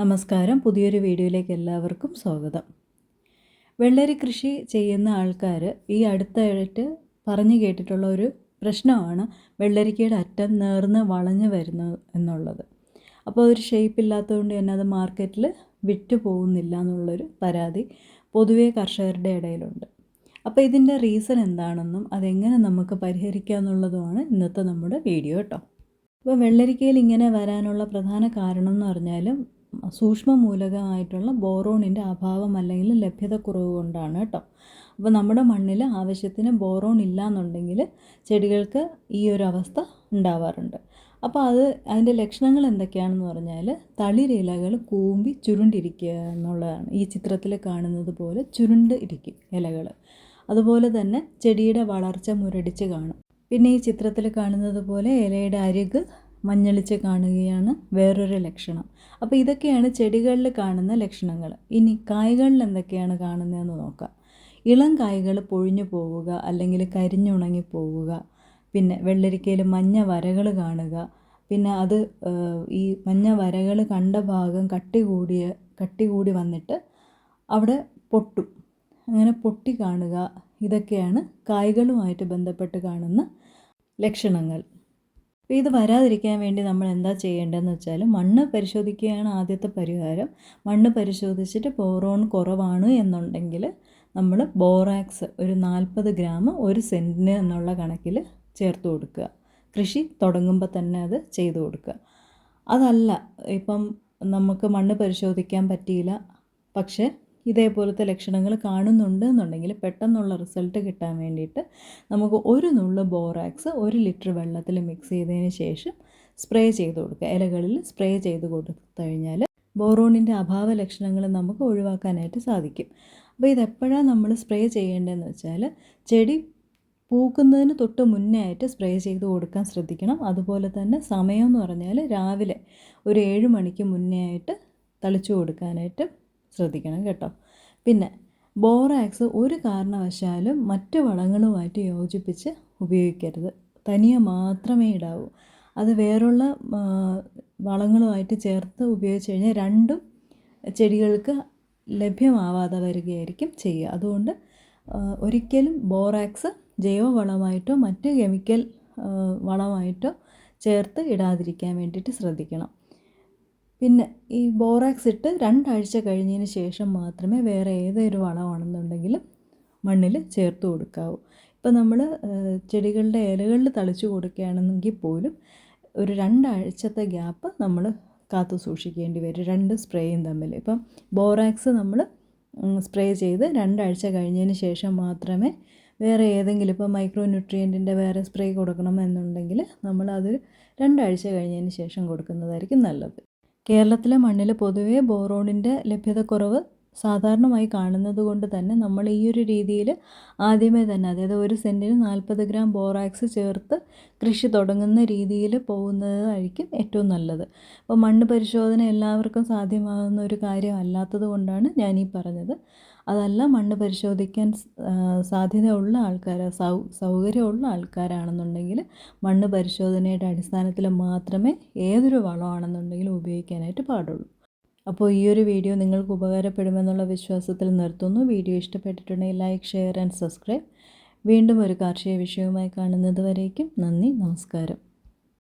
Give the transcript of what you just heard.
നമസ്കാരം. പുതിയൊരു വീഡിയോയിലേക്ക് എല്ലാവർക്കും സ്വാഗതം. വെള്ളരി കൃഷി ചെയ്യുന്ന ആൾക്കാർ ഈ അടുത്തായിട്ട് പറഞ്ഞു കേട്ടിട്ടുള്ള ഒരു പ്രശ്നമാണ് വെള്ളരിക്കയുടെ അറ്റം നേർന്ന് വളഞ്ഞു വരുന്നു എന്നുള്ളത്. അപ്പോൾ ഒരു ഷേപ്പ് ഇല്ലാത്തതുകൊണ്ട് തന്നെ അത് മാർക്കറ്റിൽ വിറ്റു പോകുന്നില്ല എന്നുള്ളൊരു പരാതി പൊതുവേ കർഷകരുടെ ഇടയിലുണ്ട്. അപ്പോൾ ഇതിന്റെ റീസൺ എന്താണെന്നും അതെങ്ങനെ നമുക്ക് പരിഹരിക്കാം എന്നുള്ളതുമാണ് ഇന്നത്തെ നമ്മുടെ വീഡിയോ കേട്ടോ. അപ്പോൾ വെള്ളരിക്കയിൽ ഇങ്ങനെ വരാനുള്ള പ്രധാന കാരണം എന്ന് പറഞ്ഞാൽ സൂക്ഷ്മ മൂലകമായിട്ടുള്ള ബോറോണിന്റെ അഭാവം അല്ലെങ്കിൽ ലഭ്യതക്കുറവ് കൊണ്ടാണ് കേട്ടോ. അപ്പോൾ നമ്മുടെ മണ്ണിൽ ആവശ്യത്തിന് ബോറോൺ ഇല്ല എന്നുണ്ടെങ്കിൽ ചെടികൾക്ക് ഈ ഒരു അവസ്ഥ ഉണ്ടാവാറുണ്ട്. അപ്പോൾ അത് അതിന്റെ ലക്ഷണങ്ങൾ എന്തൊക്കെയാണെന്ന് പറഞ്ഞാൽ തളിരിലകൾ കൂമ്പി ചുരുണ്ടിരിക്കുക എന്നുള്ളതാണ്. ഈ ചിത്രത്തിൽ കാണുന്നത് പോലെ ചുരുണ്ട് ഇരിക്കും ഇലകൾ. അതുപോലെ തന്നെ ചെടിയുടെ വളർച്ച മുരടിച്ച് കാണും. പിന്നെ ഈ ചിത്രത്തിൽ കാണുന്നത് പോലെ ഇലയുടെ അരിക് മഞ്ഞളിച്ച് കാണുകയാണ് വേറൊരു ലക്ഷണം. അപ്പോൾ ഇതൊക്കെയാണ് ചെടികളിൽ കാണുന്ന ലക്ഷണങ്ങൾ. ഇനി കായ്കളിൽ എന്തൊക്കെയാണ് കാണുന്നതെന്ന് നോക്കാം. ഇളം കായ്കൾ പൊഴിഞ്ഞു പോവുക അല്ലെങ്കിൽ കരിഞ്ഞുണങ്ങി പോവുക പിന്നെ വെള്ളരിക്കയിൽ മഞ്ഞ വരകൾ കാണുക പിന്നെ അത് ഈ മഞ്ഞ വരകൾ കണ്ട ഭാഗം കട്ടി കൂടിയ കട്ടി കൂടി വന്നിട്ട് അവിടെ പൊട്ടും. അങ്ങനെ പൊട്ടി കാണുക ഇതൊക്കെയാണ് കായ്കളുമായിട്ട് ബന്ധപ്പെട്ട് കാണുന്ന ലക്ഷണങ്ങൾ. ഇത് വരാതിരിക്കാൻ വേണ്ടി നമ്മൾ എന്താ ചെയ്യേണ്ടതെന്ന് വെച്ചാൽ മണ്ണ് പരിശോധിക്കുകയാണ് ആദ്യത്തെ പരിഹാരം. മണ്ണ് പരിശോധിച്ചിട്ട് ബോറോൺ കുറവാണ് എന്നുണ്ടെങ്കിൽ നമ്മൾ ബോറാക്സ് ഒരു നാൽപ്പത് ഗ്രാം ഒരു സെന്റിന് എന്നുള്ള കണക്കിൽ ചേർത്ത് കൊടുക്കുക. കൃഷി തുടങ്ങുമ്പോൾ തന്നെ അത് ചെയ്തു കൊടുക്കുക. അതല്ല ഇപ്പം നമുക്ക് മണ്ണ് പരിശോധിക്കാൻ പറ്റിയില്ല. പക്ഷേ ഇതേപോലത്തെ ലക്ഷണങ്ങൾ കാണുന്നുണ്ട് എന്നുണ്ടെങ്കിൽ പെട്ടെന്നുള്ള റിസൾട്ട് കിട്ടാൻ വേണ്ടിയിട്ട് നമുക്ക് ഒരു നുള്ളു ബോറാക്സ് ഒരു ലിറ്റർ വെള്ളത്തിൽ മിക്സ് ചെയ്തതിന് ശേഷം സ്പ്രേ ചെയ്ത് കൊടുക്കുക. ഇലകളിൽ സ്പ്രേ ചെയ്ത് കൊടുത്തു കഴിഞ്ഞാൽ ബോറോണിന്റെ അഭാവ ലക്ഷണങ്ങൾ നമുക്ക് ഒഴിവാക്കാനായിട്ട് സാധിക്കും. അപ്പോൾ ഇതെപ്പോഴാണ് നമ്മൾ സ്പ്രേ ചെയ്യേണ്ടതെന്ന് വെച്ചാൽ ചെടി പൂക്കുന്നതിന് തൊട്ട് മുന്നേ ആയിട്ട് സ്പ്രേ ചെയ്ത് കൊടുക്കാൻ ശ്രദ്ധിക്കണം. അതുപോലെ തന്നെ സമയം എന്ന് പറഞ്ഞാൽ രാവിലെ ഒരു ഏഴ് മണിക്ക് മുന്നേ ആയിട്ട് തളിച്ചു കൊടുക്കാനായിട്ട് ശ്രദ്ധിക്കണം കേട്ടോ. പിന്നെ ബോറാക്സ് ഒരു കാരണവശാലും മറ്റ് വളങ്ങളുമായിട്ട് യോജിപ്പിച്ച് ഉപയോഗിക്കരുത്. തനിയെ മാത്രമേ ഇടാവൂ. അത് വേറുള്ള വളങ്ങളുമായിട്ട് ചേർത്ത് ഉപയോഗിച്ച് കഴിഞ്ഞാൽ രണ്ടും ചെടികൾക്ക് ലഭ്യമാവാതെ വരികയായിരിക്കും ചെയ്യുക. അതുകൊണ്ട് ഒരിക്കലും ബോറാക്സ് ജൈവ വളമായിട്ടോ മറ്റ് കെമിക്കൽ വളമായിട്ടോ ചേർത്ത് ഇടാതിരിക്കാൻ വേണ്ടിയിട്ട് ശ്രദ്ധിക്കണം. പിന്നെ ഈ ബോറാക്സ് ഇട്ട് രണ്ടാഴ്ച കഴിഞ്ഞതിന് ശേഷം മാത്രമേ വേറെ ഏതൊരു വളമാണെന്നുണ്ടെങ്കിലും മണ്ണിൽ ചേർത്ത് കൊടുക്കാവൂ. ഇപ്പം നമ്മൾ ചെടികളുടെ ഇലകളിൽ തളിച്ചു കൊടുക്കുകയാണെന്നെങ്കിൽ പോലും ഒരു രണ്ടാഴ്ചത്തെ ഗ്യാപ്പ് നമ്മൾ കാത്തു സൂക്ഷിക്കേണ്ടി വരും. രണ്ട് സ്പ്രേയും തമ്മിൽ. ഇപ്പം ബോറാക്സ് നമ്മൾ സ്പ്രേ ചെയ്ത് രണ്ടാഴ്ച കഴിഞ്ഞതിന് ശേഷം മാത്രമേ വേറെ ഏതെങ്കിലും ഇപ്പോൾ മൈക്രോ ന്യൂട്രിയന്റിന്റെ വേറെ സ്പ്രേ കൊടുക്കണം എന്നുണ്ടെങ്കിൽ നമ്മൾ അത് രണ്ടാഴ്ച കഴിഞ്ഞതിന് ശേഷം കൊടുക്കുന്നതായിരിക്കും നല്ലത്. കേരളത്തിലെ മണ്ണിൽ പൊതുവേ ബോറോണിന്റെ ലഭ്യതക്കുറവ് സാധാരണമായി കാണുന്നത് കൊണ്ട് തന്നെ നമ്മൾ ഈ ഒരു രീതിയിൽ ആദ്യമേ തന്നെ അതായത് ഒരു സെന്റിന് നാൽപ്പത് ഗ്രാം ബോറാക്സ് ചേർത്ത് കൃഷി തുടങ്ങുന്ന രീതിയിൽ പോകുന്നതായിരിക്കും ഏറ്റവും നല്ലത്. അപ്പോൾ മണ്ണ് പരിശോധന എല്ലാവർക്കും സാധ്യമാകുന്ന ഒരു കാര്യമല്ലാത്തത് കൊണ്ടാണ് ഞാൻ പറഞ്ഞത്. അതല്ല മണ്ണ് പരിശോധിക്കാൻ സാധ്യതയുള്ള ആൾക്കാർ സൗ സൗകര്യമുള്ള ആൾക്കാരാണെന്നുണ്ടെങ്കിൽ മണ്ണ് പരിശോധനയുടെ അടിസ്ഥാനത്തിൽ മാത്രമേ ഏതൊരു വളമാണെന്നുണ്ടെങ്കിലും ഉപയോഗിക്കാനായിട്ട് പാടുള്ളൂ. അപ്പോൾ ഈ ഒരു വീഡിയോ നിങ്ങൾക്ക് ഉപകാരപ്പെടുമെന്നുള്ള വിശ്വാസത്തിൽ നിർത്തുന്നു. വീഡിയോ ഇഷ്ടപ്പെട്ടിട്ടുണ്ടെങ്കിൽ ലൈക്ക് ഷെയർ ആൻഡ് സബ്സ്ക്രൈബ്. വീണ്ടും ഒരു കാർഷിക വിഷയവുമായി കാണുന്നത് വരേക്കും നന്ദി നമസ്കാരം.